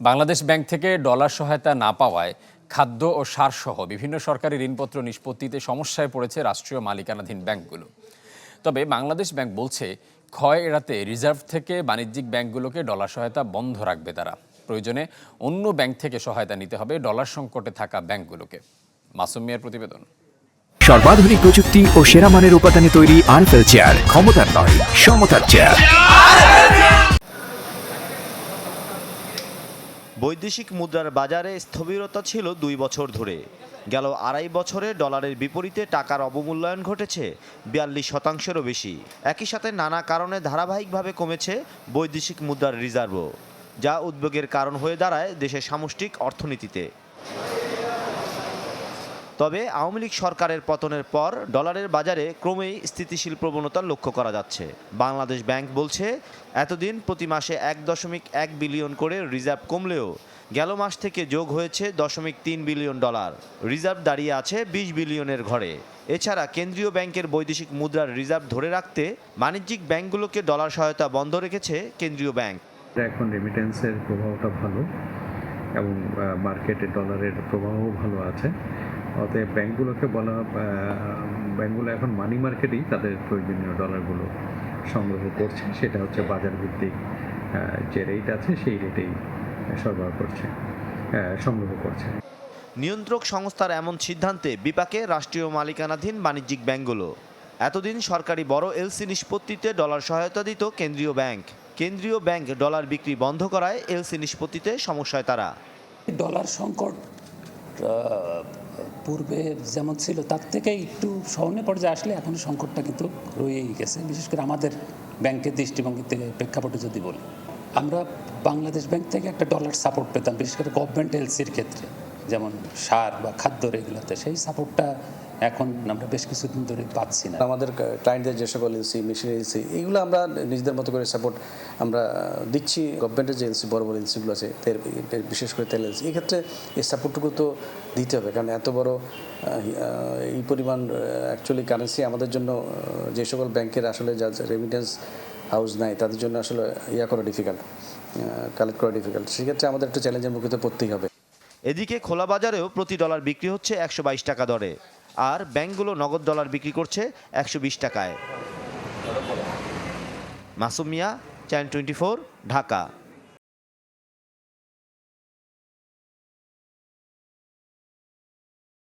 Bangladesh bank থেকে dollar সহায়তা না পাওয়ায় খাদ্য ও সারসহ বিভিন্ন সরকারি ঋণপত্র নিষ্পত্তিতে সমস্যায় পড়েছে রাষ্ট্রীয় মালিকানাধীন ব্যাংকগুলো। তবে বাংলাদেশ ব্যাংক বলছে, ক্ষয় এড়াতে রিজার্ভ থেকে বাণিজ্যিক ব্যাংকগুলোকে ডলার সহায়তা বন্ধ রাখবে তারা। প্রয়োজনে অন্য ব্যাংক থেকে সহায়তা নিতে হবে ডলার সংকটে থাকা ব্যাংকগুলোকে। মাসুম মিয়ার প্রতিবেদন। সর্বাধুনিক প্রযুক্তি ও সেরা মানের উপাদানে তৈরি আরফেল চেয়ার, ক্ষমতার নয়, সমতার চেয়ার। বৈদেশিক মুদ্রার বাজারে স্থবিরতা ছিল দুই বছর ধরে। গেল আড়াই বছরে ডলারের বিপরীতে টাকার অবমূল্যায়ন ঘটেছে বিয়াল্লিশ শতাংশেরও বেশি। একই সাথে নানা কারণে ধারাবাহিকভাবে কমেছে বৈদেশিক মুদ্রার রিজার্ভও, যা উদ্বেগের কারণ হয়ে দাঁড়ায় দেশের সামষ্টিক অর্থনীতিতে। তবে আওয়ামী লীগ সরকারের পতনের পর ডলারের বাজারে ক্রমেই স্থিতিশীল প্রবণতা লক্ষ্য করা যাচ্ছে। বাংলাদেশ ব্যাংক বলছে, এতদিন প্রতি মাসে এক দশমিক এক বিলিয়ন করে রিজার্ভ কমলেও গেল মাস থেকে যোগ হয়েছে দশমিক তিন বিলিয়ন ডলার। রিজার্ভ দাঁড়িয়ে আছে বিশ বিলিয়নের ঘরে। এছাড়া কেন্দ্রীয় ব্যাংকের বৈদেশিক মুদ্রার রিজার্ভ ধরে রাখতে বাণিজ্যিক ব্যাংকগুলোকে ডলার সহায়তা বন্ধ রেখেছে কেন্দ্রীয় ব্যাংক। এখন রেমিটেন্সের প্রভাবটা ভালো এবং মার্কেটে ডলারের প্রবাহও ভালো আছে। অতএব ব্যাংকগুলোকে বলা ব্যাংকগুলো এখন মানি মার্কেটেই তাদের প্রয়োজনীয় ডলারগুলো সংগ্রহ করছে। সেটা হচ্ছে বাজার ভিত্তিক যে রেট আছে সেই রেটেই সরবরাহ করছে সংগ্রহ করছে। নিয়ন্ত্রক সংস্থার এমন সিদ্ধান্তে বিপাকে রাষ্ট্রীয় মালিকানাধীন বাণিজ্যিক ব্যাংকগুলো। এতদিন সরকারি বড় এলসি নিষ্পত্তিতে ডলার সহায়তা দিত কেন্দ্রীয় ব্যাংক। কেন্দ্রীয় ব্যাংক ডলার বিক্রি বন্ধ করায় এলসি নিষ্পত্তিতে সমস্যায় তারা। ডলার সংকট পূর্বে যেমন ছিল, তার থেকে একটু সহনীয় পর্যায়ে আসলে এখন সংকটটা কিন্তু রয়েই গেছে। বিশেষ করে আমাদের ব্যাংকের দৃষ্টিভঙ্গি থেকে প্রেক্ষাপটে যদি বলি, আমরা বাংলাদেশ ব্যাংক থেকে একটা ডলার সাপোর্ট পেতাম, বিশেষ করে গভর্নমেন্ট এলসির ক্ষেত্রে। যেমন সার বা খাদ্য এগুলোতে, সেই সাপোর্টটা এখন আমরা বেশ কিছুদিন ধরে পাচ্ছি না। আমাদের ক্লায়েন্টদের যে সকল এলসি মেশিন এলসি এইগুলো আমরা নিজেদের মতো করে সাপোর্ট আমরা দিচ্ছি। গভর্নমেন্টের যে এলসি বড় বড় এলসিগুলো আছে তেল বিশেষ করে তেল এলসি এই ক্ষেত্রে এই সাপোর্টটুকু তো দিতে হবে। কারণ এত বড় এই পরিমাণ অ্যাকচুয়ালি কারেন্সি আমাদের জন্য যে সকল ব্যাংকের আসলে যা রেমিটেন্স হাউস নাই তাদের জন্য আসলে ইয়া করা ডিফিকাল্ট কালেক্ট করা ডিফিকাল্ট সেক্ষেত্রে আমাদের একটু চ্যালেঞ্জের মুখে তো পড়তেই হবে। এদিকে খোলা বাজারেও প্রতি ডলার বিক্রি হচ্ছে একশো বাইশ টাকা দরে। আর ব্যাংকগুলো নগদ ডলার বিক্রি করছে একশো বিশ টাকায়। Masumia channel twenty Dhaka.